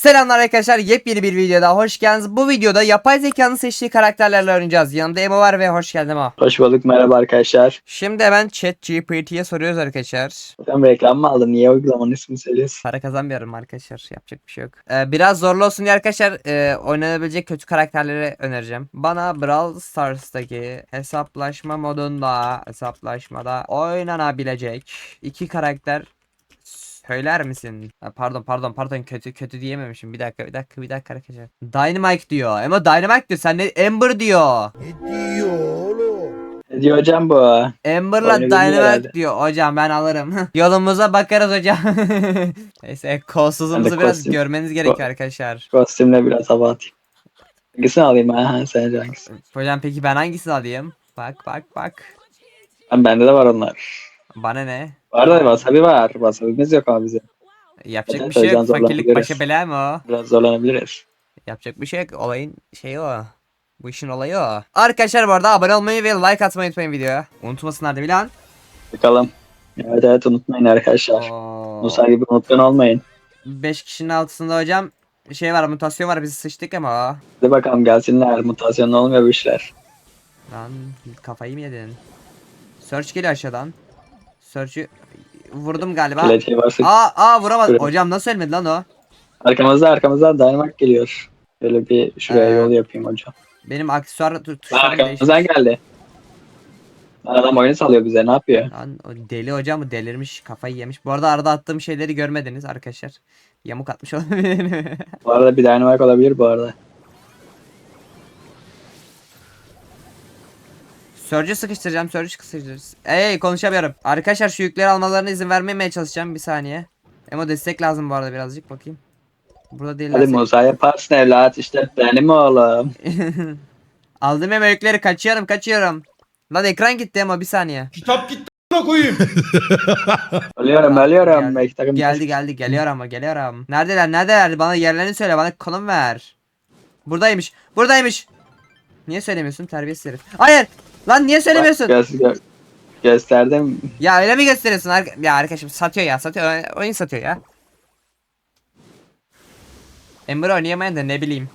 Selamlar arkadaşlar yepyeni bir videoda hoş geldiniz. Bu videoda yapay zekanın seçtiği karakterlerle oynayacağız. Yanımda Emo var ve hoş geldin Emo. Hoş bulduk merhaba arkadaşlar. Şimdi hemen chat GPT'ye soruyoruz arkadaşlar. Sen reklam mı aldın? Niye uygulamanın ismini söylüyorsun? Para kazanmıyorum arkadaşlar yapacak bir şey yok. Ee, biraz zorlu olsun diye arkadaşlar e, oynanabilecek kötü karakterleri önereceğim. Bana Brawl Stars'taki hesaplaşma modunda hesaplaşmada oynanabilecek iki karakter söyler misin? Ha, pardon pardon pardon kötü kötü diyememişim. Bir dakika bir dakika bir dakika arkadaşlar. Dynamite diyor. Ama Dynamite diyor. Sen ne Ember diyor. Ne diyor hocam bu? Amber'la Dynamite diyor. Hocam ben alırım. Yolumuza bakarız hocam. Neyse kolsuzumuzu biraz kostüm- görmeniz gerekiyor arkadaşlar. Kostümle biraz hava atayım. Hangisini alayım ha? Sence hangisi? Hocam peki ben hangisini alayım? Bak bak bak. Ben, bende de var onlar. Bana ne? Var da wasabi var. Wasabi'miz yok ama bize. Yapacak Evet, bir şey yok. hocam Fakirlik zorlanabiliriz. başa bela mı o? Biraz zorlanabiliriz. Yapacak bir şey yok. Olayın şeyi o. Bu işin olayı o. Arkadaşlar bu arada abone olmayı ve like atmayı unutmayın videoya. Unutmasınlar mi lan? Bakalım. Evet evet unutmayın arkadaşlar. Musa gibi unutkan olmayın. 5 kişinin altısında hocam şey var mutasyon var biz sıçtık ama. Hadi bakalım gelsinler. Mutasyon olmuyor bu işler. Lan kafayı mı yedin? Search geliyor aşağıdan. Search'ü vurdum galiba. Klatiği varsa. Aa aa vuramadım. Hocam nasıl ölmedi lan o? Arkamızda arkamızdan Dynamite geliyor. Böyle bir şuraya Ee, yol yapayım hocam. Benim aksesuar tu- Lan tuşlarım arkamızdan geldi. Lan Adam oyunu salıyor bize ne yapıyor? Lan o deli hocam mı delirmiş kafayı yemiş. Bu arada arada attığım şeyleri görmediniz arkadaşlar. Yamuk atmış olabilir. Bu arada bir Dynamite olabilir bu arada. Surge'ü sıkıştıracağım. Surge'ü sıkıştıracağım. Ey konuşamıyorum. Arkadaşlar şu yükleri almalarına izin vermemeye çalışacağım. Bir saniye. Emo destek lazım bu arada birazcık bakayım. Burada değiller. Hadi Musa yaparsın evlat işte benim oğlum. Aldım Emo yükleri kaçıyorum kaçıyorum. Lan ekran gitti ama bir saniye. Kitap gitti koyayım. Ölüyorum Geldi, ölüyorum. Takım Geldi geldi geliyor ama geliyorum. Neredeler neredeler bana yerlerini söyle bana konum ver. Buradaymış buradaymış. Niye söylemiyorsun terbiyesiz herif. Hayır lan niye söylemiyorsun? Gö gö gösterdim. Ya öyle mi gösteriyorsun? Ya arkadaşım satıyor ya satıyor Oy- oyun satıyor ya. Ember oynayamayan da ne bileyim.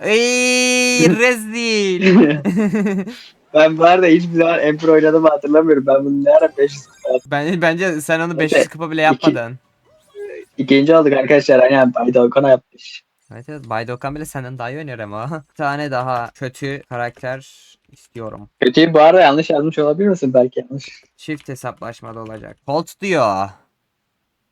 Ey rezil. ben bu arada hiçbir zaman Emperor oynadığımı hatırlamıyorum. Ben bunu ne ara 500 ben, bence sen onu 500 kupa bile yapmadın. İkinci olduk arkadaşlar. Aynen Bay Dalkona yapmış. Evet evet Bay Dokan bile senden daha iyi oynuyor ama. Bir tane daha kötü karakter istiyorum. Kötüyü bu arada yanlış yazmış olabilir misin? Belki yanlış. Çift hesaplaşmada olacak. Colt diyor.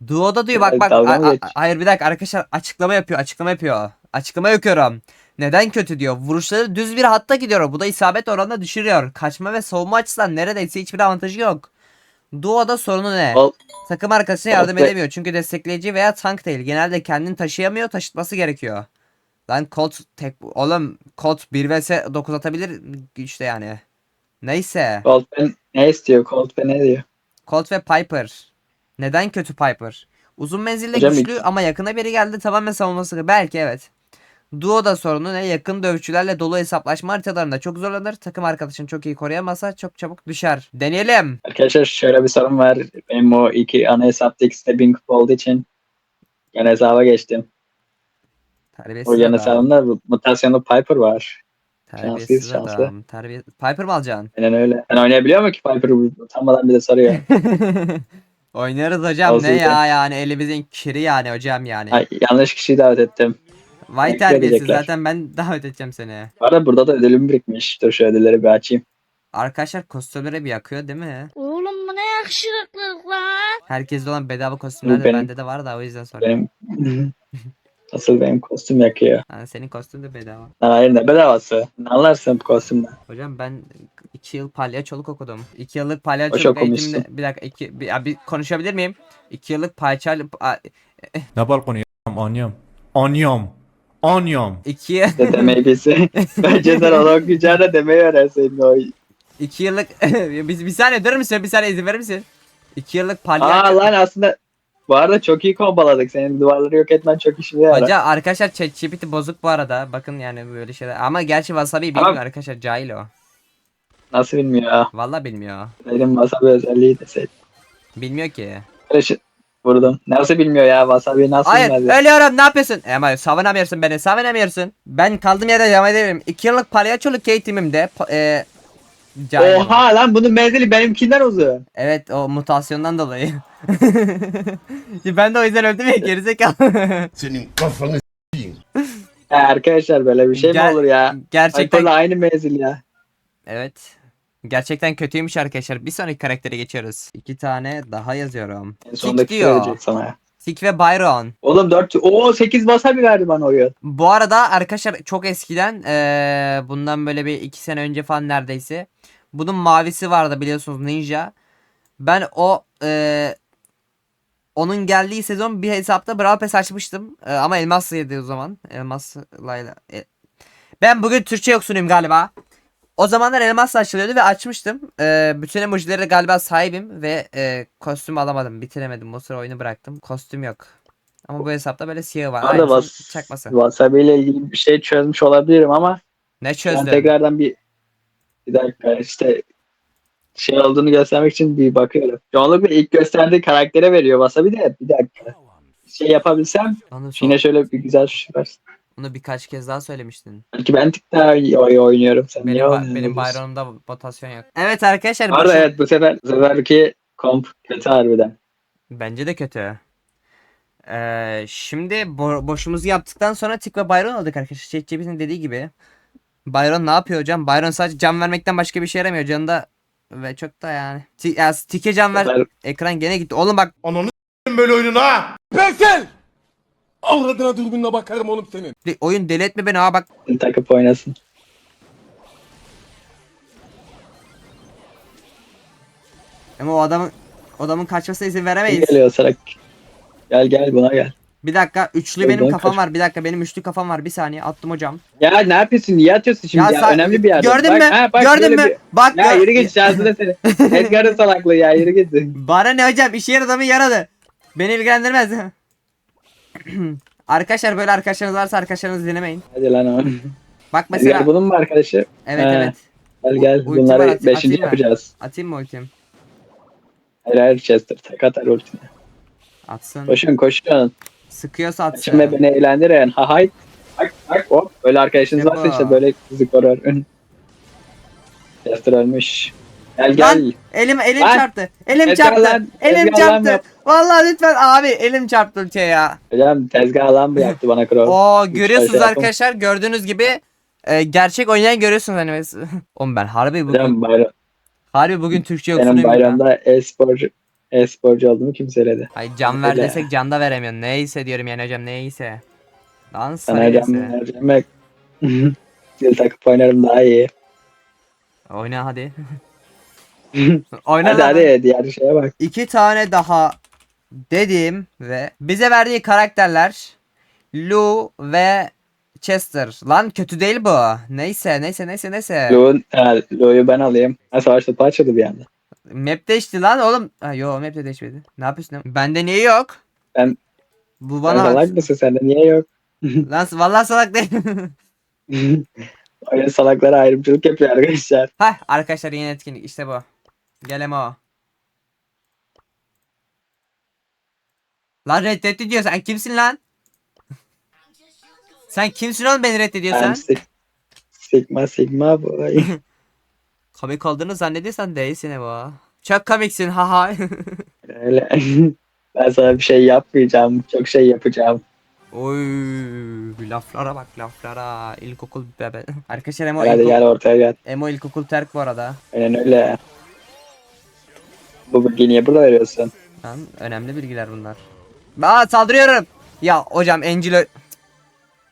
Duo'da diyor bak bak. dalga a- mı a- geç? hayır bir dakika arkadaşlar açıklama yapıyor açıklama yapıyor. Açıklama yapıyorum. Neden kötü diyor. Vuruşları düz bir hatta gidiyor. Bu da isabet oranını düşürüyor. Kaçma ve savunma açısından neredeyse hiçbir avantajı yok. Duo'da sorunu ne? Ol- Takım arkadaşına yardım ve- edemiyor. Çünkü destekleyici veya tank değil. Genelde kendini taşıyamıyor. Taşıtması gerekiyor. Lan Colt tek... Oğlum Colt 1 vs 9 atabilir işte yani. Neyse. Colt ben ne istiyor? Colt ben ne diyor? Colt ve Piper. Neden kötü Piper? Uzun Hocam güçlü ama yakına biri geldi tamamen savunması. Belki evet. Duo'da sorunu ne? Yakın dövüşçülerle dolu hesaplaşma haritalarında çok zorlanır. Takım arkadaşını çok iyi koruyamazsa çok çabuk düşer. Deneyelim. Arkadaşlar şöyle bir sorun var. Benim o iki ana hesapta ikisi de 1000 kupa olduğu için yan hesaba geçtim. Terbiyesiz hesabımda bu- mutasyonlu Piper var. Terbiyesiz şanslıyız, şanslı. adam. Terbiye... Piper mı alacaksın? Aynen öyle. Sen oynayabiliyor mu ki Piper'ı utanmadan bir de soruyor. Oynarız hocam Olsun ne ya yani elimizin kiri yani hocam yani. Ay, yanlış kişiyi davet ettim. Vay terbiyesiz zaten ben davet edeceğim seni. Bu arada burada da ödülüm birikmiş. Dur şu ödülleri bir açayım. Arkadaşlar kostümlere bir yakıyor değil mi? Oğlum bu ne yakışıklılık lan. Herkeste olan bedava kostümler de Benim- bende de var da o yüzden soruyorum. Benim Asıl benim kostüm yakıyor. Yani senin kostüm de bedava. Lan hayır ne bedavası. Ne anlarsın bu kostümden? Hocam ben 2 yıl palyaçoluk okudum. 2 yıllık palyaçoluk okumuşsun. eğitiminde bir dakika iki, bir, ya bir konuşabilir miyim? 2 yıllık palyaçoluk ne balkonu ya? Anyam. Anyam. Anyam. 2 İşte demeyi bilsin. Bence sen onu okuyacağına demeyi öğrenseydin o. 2 yıllık bir, bir saniye durur musun? Bir saniye izin verir misin? 2 yıllık Aa palyaço lan aslında bu arada çok iyi kombaladık. Senin duvarları yok etmen çok işime yarar. Hocam arkadaşlar ChatGPT bozuk bu arada. Bakın yani böyle şeyler. Ama gerçi Wasabi bilmiyor Ama- arkadaşlar. Cahil o. Nasıl bilmiyor. Vallahi bilmiyor. Benim wasabi özelliği deseydin. Bilmiyor ki. Şi- Vurdum. Nasıl bilmiyor ya Wasabi nasıl Hayır bilmez ya? ölüyorum ne yapıyorsun? Ama savunamıyorsun beni savunamıyorsun. Ben kaldığım yerde devam edebilirim. 2 yıllık palyaçoluk eğitimimde pa- e, cahilim. Oha lan bunun menzili benimkinden uzun. Evet o mutasyondan dolayı. ben de o yüzden öldüm ya gerizekalı. Senin kafanı Ya arkadaşlar böyle bir şey Gel- mi olur ya? Gerçekten Hyper'la aynı menzil ya. evet. Gerçekten kötüymüş arkadaşlar. Bir sonraki karaktere geçiyoruz. İki tane daha yazıyorum. En Tik sondaki diyor. sana ya. Tik ve Byron. Oğlum 4 Oo 8 wasabi verdi bana oyun. Bu arada arkadaşlar çok eskiden eee, bundan böyle bir iki sene önce falan neredeyse. Bunun mavisi vardı biliyorsunuz Ninja. Ben o eee, onun geldiği sezon bir hesapta Brawl Pass açmıştım. Eee, ama Elmaslıydı o zaman. Elmaslayla. E, ben bugün Türkçe yoksunuyum galiba. O zamanlar Elmasla açılıyordu ve açmıştım. Eee, bütün emojileri galiba sahibim ve eee, kostüm alamadım. Bitiremedim. O sıra oyunu bıraktım. Kostüm yok. Ama bu hesapta böyle siyahı var. Aynısının was çakması. wasabi ile ilgili bir şey çözmüş olabilirim ama Ne ben çözdün? tekrardan bir bir dakika işte şey olduğunu göstermek için bir bakıyorum. Çoğunlukla ilk gösterdiği karaktere veriyor wasabi de bir dakika. Şey yapabilsem Onu, yine şöyle bir güzel şu var. Onu birkaç kez daha söylemiştin. Belki ben tık daha iyi oy- oynuyorum. Sen Benim, niye ba- oynuyorsun? benim bayramımda botasyon yok. Evet arkadaşlar. Bu arada boşu- evet bu sefer bu seferki komp kötü harbiden. Bence de kötü. Ee, şimdi bo- boşumuzu yaptıktan sonra Tik ve Byron aldık arkadaşlar. ChatGPT'nin dediği gibi. Byron ne yapıyor hocam? Byron sadece can vermekten başka bir şey yaramıyor. Canı da ve çok da yani. Ti- ya, Tik'e can ver. Sefer- Ekran gene gitti. Oğlum bak Ananı s**eyim böyle oyunun ha. Persel! Avradına dürbünle bakarım oğlum senin. de- oyun deli etme beni ha bak. takıp oynasın. Ama o adamın o adamın kaçmasına izin veremeyiz. geliyor Sarak? Gel gel buna gel. Bir dakika üçlü Oradan benim kafam kaç. var. Bir dakika benim üçlü kafam var. Bir saniye attım hocam. Ya ne yapıyorsun? Niye atıyorsun şimdi ya? sen- Önemli bir yerde. Gördün Bak, mü? Gördün mü? Bak Ya gör- yürü git şansına seni. Edgar'ın salaklığı ya yürü git. Bana ne hocam işe yaradı mı yaradı. Beni ilgilendirmez. Arkadaşlar böyle arkadaşlarınız varsa arkadaşlarınızı dinlemeyin. Hadi lan o. Bak mesela Edgar bunun mu arkadaşı? evet Ha, evet. Gel gel var, bunları at- beşinci atayım mı? yapacağız. Atayım mı ultim? Hayır hayır Chester tek atar ultini. Atsın. Koşun koşun. Sıkıyorsa atsın. Şimdi beni eğlendirin. Ha hay. Bak bak hop. Böyle arkadaşınız varsa işte böyle sizi korur. Chester ölmüş. Gel gel. Lan elim elim Lan! çarptı. Elim çarptı. lan, Elim lan çarptı. yap. Vallahi lütfen abi elim çarptı ultiye ya. Hocam tezgah alan mı yaptı bana Crow? Oo görüyorsunuz şey arkadaşlar gördüğünüz gibi e, gerçek oynayan görüyorsunuz hani. Oğlum ben harbi bugün Hocam bayram, harbi bugün Türkçe benim yoksunuyum ya. bayramda e-sporcu e-sporcu olduğumu kim söyledi? Ay can ver Öyle. desek can da veremiyorsun. Neyse diyorum yani hocam neyse. Lan Sana hocam sarıyası. vereceğim. Zil takıp oynarım daha iyi. Oyna hadi. Oyna hadi hadi diğer şeye bak. İki tane daha dedim ve bize verdiği karakterler Lou ve Chester. Lan kötü değil bu. Neyse neyse neyse neyse. Ha, Lo'yu ben alayım. Ha savaş topu açıldı bir anda. Map değişti lan oğlum. Ha, yo map de değişmedi. Ne yapıyorsun? lan? Bende niye yok? Ben- Bu Bana... bana salak mısın sende niye yok? lan vallahi salak değil. Oyun salaklara ayrımcılık yapıyor arkadaşlar. Hah arkadaşlar yeni etkinlik işte bu. Gel Emo. Lan reddetti diyor sen kimsin lan? sen kimsin oğlum beni reddediyorsan? Ben sig- Sigma Sigma boy. Komik olduğunu zannediyorsan değilsin Emo. Çok komiksin haha. Öyle. ben sana bir şey yapmayacağım. Çok şey yapacağım. Oy laflara bak laflara. İlkokul bebe. Arkadaşlar Emo, Hadi ilkokul, gel ortaya gel. Emo ilkokul terk bu arada. Aynen öyle. Bu bilgiyi niye burada veriyorsun? Lan önemli bilgiler bunlar. Aa saldırıyorum. Ya hocam Angelo...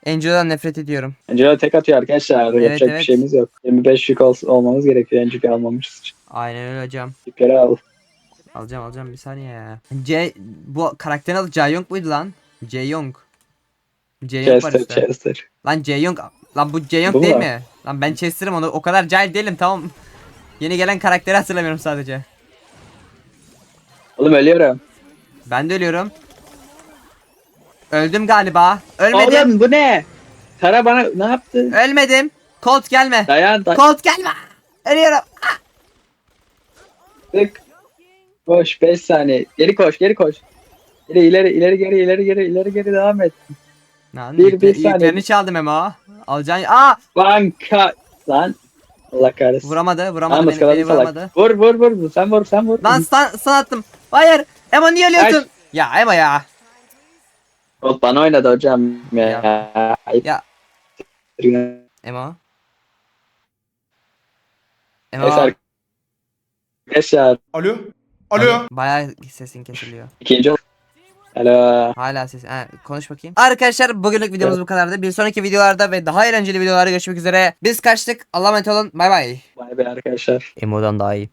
Angelo'dan nefret ediyorum. Angelo tek atıyor arkadaşlar. Evet, Yapacak evet. bir şeyimiz yok. 25 yük ol- olmamız gerekiyor. Angelo almamışız için. Aynen öyle hocam. Yükleri al. Alacağım alacağım bir saniye ya. C bu karakterin adı Jaeyoung muydu lan? Jaeyoung. Jaeyoung var Chester, işte. Chester. Lan Jaeyoung. Lan bu Jaeyoung Bu değil mu? mi? Lan ben Chester'ım onu o kadar cahil değilim tamam. Yeni gelen karakteri hatırlamıyorum sadece. Oğlum ölüyorum. Ben de ölüyorum. Öldüm galiba. Ölmedim. Oğlum bu ne? Tara bana ne yaptı? Ölmedim. Colt gelme. Dayan dayan. Colt gelme. Ölüyorum. Tık. Koş 5 saniye. Geri koş geri koş. İleri ileri ileri geri ileri geri ileri geri devam et. Lan Bir- bir saniye. yüklerini çaldım Emo. Alacaksın. Aa Banka lan. Allah kahretsin. vuramadı vuramadı Lan beni, beni vuramadı. Vur vur vur. Sen vur sen vur. Lan stun, stun attım. Hayır. Emo niye ölüyorsun? Ya Emo ya. Ol, bana oynadı hocam. Ya. Ya. Emo. Emo. Neyse arkadaşlar. Alo. Alo. Bayağı sesin kesiliyor. İkinci Alo. Hala ses. Ha, konuş bakayım. Arkadaşlar bugünlük videomuz Evet. bu kadardı. Bir sonraki videolarda ve daha eğlenceli videolarda görüşmek üzere. Biz kaçtık. Allah'a emanet olun. Bay bay. Bay bay arkadaşlar. Emo'dan daha iyi.